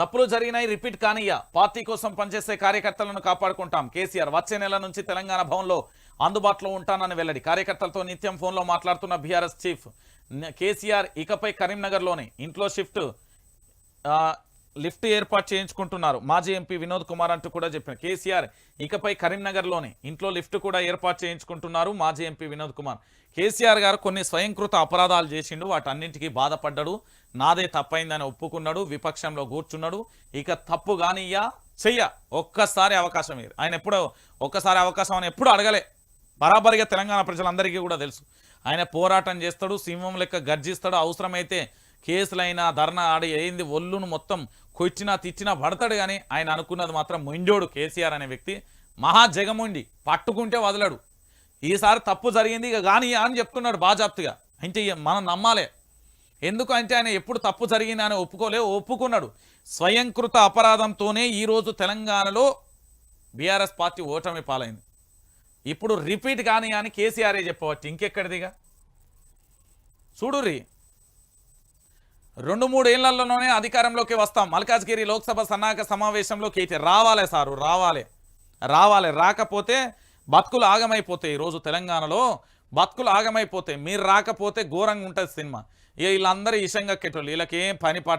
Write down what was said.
తప్పులు జరిగినాయి repeat కానియ్యా. Party కోసం పనిచేసే కార్యకర్తలను కాపాడుకుంటాం. కేసీఆర్ వచ్చే నెల నుంచి తెలంగాణ భవన్లో అందుబాటులో ఉంటానని వెల్లడి. కార్యకర్తలతో నిత్యం ఫోన్లో మాట్లాడుతున్న బీఆర్ఎస్ చీఫ్. కేసీఆర్ ఇకపై కరీంనగర్లోనే ఇంట్లో షిఫ్ట్ లిఫ్ట్ ఏర్పాటు చేయించుకుంటున్నారు. మాజీ ఎంపీ వినోద్ కుమార్ అంటూ కూడా చెప్పిన కేసీఆర్ ఇకపై కరీంనగర్లోనే ఇంట్లో లిఫ్ట్ కూడా ఏర్పాటు చేయించుకుంటున్నారు మాజీ ఎంపీ వినోద్ కుమార్. కేసీఆర్ గారు కొన్ని స్వయంకృత అపరాధాలు చేసిండు. వాటన్నింటికీ బాధపడ్డాడు. నాదే తప్పైందని ఒప్పుకున్నాడు. విపక్షంలో కూర్చున్నాడు. ఇక తప్పు కానియ్యా చెయ్య. ఒక్కసారి అవకాశం ఇది ఆయన ఎప్పుడో ఒక్కసారి అవకాశం అని ఎప్పుడు అడగలే. బరాబరిగా తెలంగాణ ప్రజలందరికీ కూడా తెలుసు. ఆయన పోరాటం చేస్తాడు సింహం లెక్క గర్జిస్తాడు. అవసరమైతే కేసులైనా ధర్నా ఆడి ఏంది ఒళ్ళును మొత్తం కొచ్చినా తిచ్చినా పడతాడు కానీ ఆయన అనుకున్నది మాత్రం మొంజోడు కేసీఆర్ అనే వ్యక్తి. మహా జగముండి పట్టుకుంటే వదలడు. ఈసారి తప్పు జరిగింది ఇక కానీ అని చెప్తున్నాడు బాజాప్తిగా. అంటే ఇక మనం నమ్మాలే. ఎందుకు అంటే ఆయన ఎప్పుడు తప్పు జరిగింది అని ఒప్పుకోలే ఒప్పుకున్నాడు. స్వయంకృత అపరాధంతోనే ఈరోజు తెలంగాణలో బీఆర్ఎస్ పార్టీ ఓటమి పాలైంది. ఇప్పుడు రిపీట్ కానీ అని కేసీఆరే చెప్పవచ్చు. ఇంకెక్కడిదిగా? చూడుర్రి. రెండు మూడు ఏళ్ళలోనే అధికారంలోకి వస్తాం. మల్కాజ్గిరి లోక్సభ సన్నాహక సమావేశంలో కేటీఆర్ రావాలే సారు రావాలి. రావాలి. రాకపోతే బతుకులు ఆగమైపోతాయి ఈరోజు తెలంగాణలో. బతుకులు ఆగమైపోతాయి. మీరు రాకపోతే ఘోరంగా ఉంటుంది సినిమా. ఇక వీళ్ళందరూ ఇషంగా కెట్టోళ్ళు వీళ్ళకి ఏం పని పాట